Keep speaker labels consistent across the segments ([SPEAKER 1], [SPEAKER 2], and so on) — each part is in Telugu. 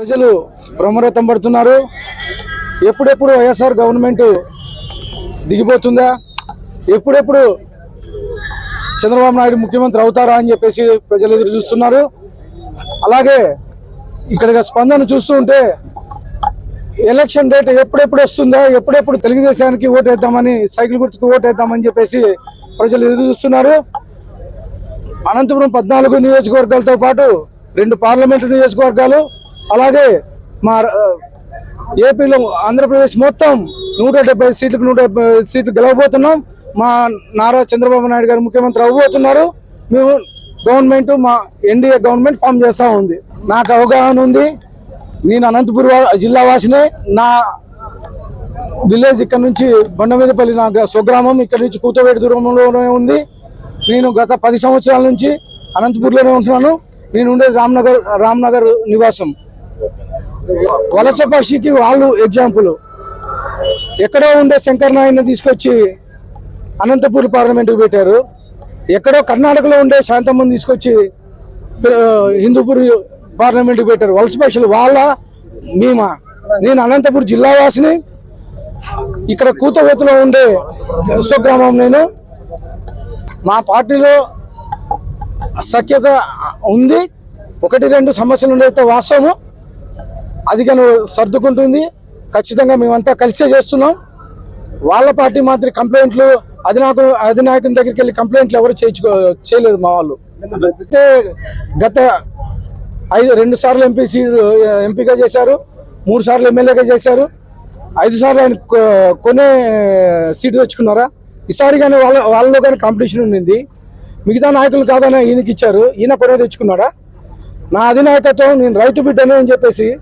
[SPEAKER 1] ప్రజలు బ్రహ్మరథం పడుతున్నారు. ఎప్పుడెప్పుడు వైఎస్ఆర్ గవర్నమెంట్ దిగిపోతుందా? ఎప్పుడెప్పుడు చంద్రబాబు నాయుడు ముఖ్యమంత్రి అవుతారా అని చెప్పేసి ప్రజలు ఎదురు చూస్తున్నారు. అలాగే ఇక్కడ స్పందన చూస్తూ ఉంటే ఎలక్షన్ డేట్ ఎప్పుడెప్పుడు వస్తుందా? ఎప్పుడెప్పుడు తెలుగుదేశానికి ఓటు వేద్దామని సైకిల్ గుర్తుకు ఓటు వేద్దామని చెప్పేసి ప్రజలు ఎదురు చూస్తున్నారు. అనంతపురం పద్నాలుగు నియోజకవర్గాలతో పాటు రెండు పార్లమెంటు నియోజకవర్గాలు అలాగే మా ఏపీలో ఆంధ్రప్రదేశ్ మొత్తం నూట డెబ్బై సీట్లకు నూట సీట్లు గెలవబోతున్నాం. మా నారా చంద్రబాబు నాయుడు గారు ముఖ్యమంత్రి అవ్వబోతున్నారు. మేము గవర్నమెంట్ మా ఎన్డీఏ గవర్నమెంట్ ఫామ్ చేస్తూ ఉంది. నాకు అవగాహన ఉంది. నేను అనంతపురం వా- జిల్లా వాసినే. నా విలేజ్ ఇక్కడ నుంచి బండమీదపల్లి నా స్వగ్రామం ఇక్కడ నుంచి కూతవేటి దూరంలోనే ఉంది. నేను గత పది సంవత్సరాల నుంచి అనంతపూర్లోనే ఉంటున్నాను. నేను ఉండేది రామ్నగర్ రామ్నగర్ నివాసం. వలస పక్షికి వాళ్ళు ఎగ్జాంపుల్. ఎక్కడో ఉండే శంకర్ నాయన్ని తీసుకొచ్చి అనంతపూర్ పార్లమెంటుకు పెట్టారు. ఎక్కడో కర్ణాటకలో ఉండే శాంతమ్మని తీసుకొచ్చి హిందూపూర్ పార్లమెంట్కి పెట్టారు. వలస పక్షులు వాళ్ళ మేమా? నేను అనంతపూర్ జిల్లా వాసిని ఇక్కడ కూతవేతులో ఉండే స్వగ్రామం నేను. మా పార్టీలో సఖ్యత ఉంది. ఒకటి రెండు సమస్యలు ఉండేది వాస్తవము. అది సర్దుకుంటుంది. ఖచ్చితంగా మేమంతా కలిసే చేస్తున్నాం. వాళ్ళ పార్టీ మాత్రం కంప్లైంట్లు అధినాయకు అధినాయకుని దగ్గరికి వెళ్ళి కంప్లైంట్లు ఎవరు చేయించుకో చేయలేదు మా వాళ్ళు. అయితే గత ఐదు రెండు సార్లు ఎంపీ సీట్ ఎంపీగా చేశారు. మూడు సార్లు ఎమ్మెల్యేగా చేశారు. ఐదు సార్లు ఆయన కొ- కొనే సీటు తెచ్చుకున్నారా? ఈసారి కానీ వాళ్ళ వాళ్ళలో కానీ కాంపిటీషన్ ఉండింది. మిగతా నాయకులు కాదని ఈయనకి ఇచ్చారు. ఈయన కొనే తెచ్చుకున్నాడా? నా అధినాయకత్వం నేను రైతు బిడ్డనే అని చెప్పేసి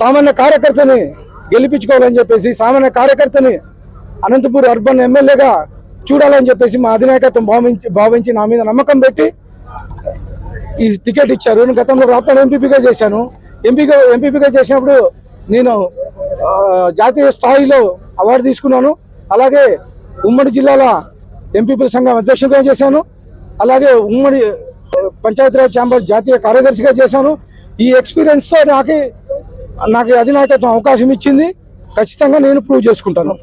[SPEAKER 1] సామాన్య కార్యకర్తని గెలిపించుకోవాలని చెప్పేసి సామాన్య కార్యకర్తని అనంతపూర్ అర్బన్ ఎమ్మెల్యేగా చూడాలని చెప్పేసి మా అధినాయకత్వం భావించి భావించి నా మీద నమ్మకం పెట్టి ఈ టికెట్ ఇచ్చారు. నేను గతంలో రాప్తాడు ఎంపీపీగా చేశాను. ఎంపీగా ఎంపీపీగా చేసినప్పుడు నేను జాతీయ స్థాయిలో అవార్డు తీసుకున్నాను. అలాగే ఉమ్మడి జిల్లాల ఎంపీపీ సంఘం అధ్యక్షుడిగా చేశాను. అలాగే ఉమ్మడి పంచాయతీరాజ్ ఛాంబర్ జాతీయ కార్యదర్శిగా చేశాను. ఈ ఎక్స్పీరియన్స్తో నాకు నాకు అధినాయకత్వం అవకాశం ఇచ్చింది. ఖచ్చితంగా నేను ప్రూవ్ చేసుకుంటాను.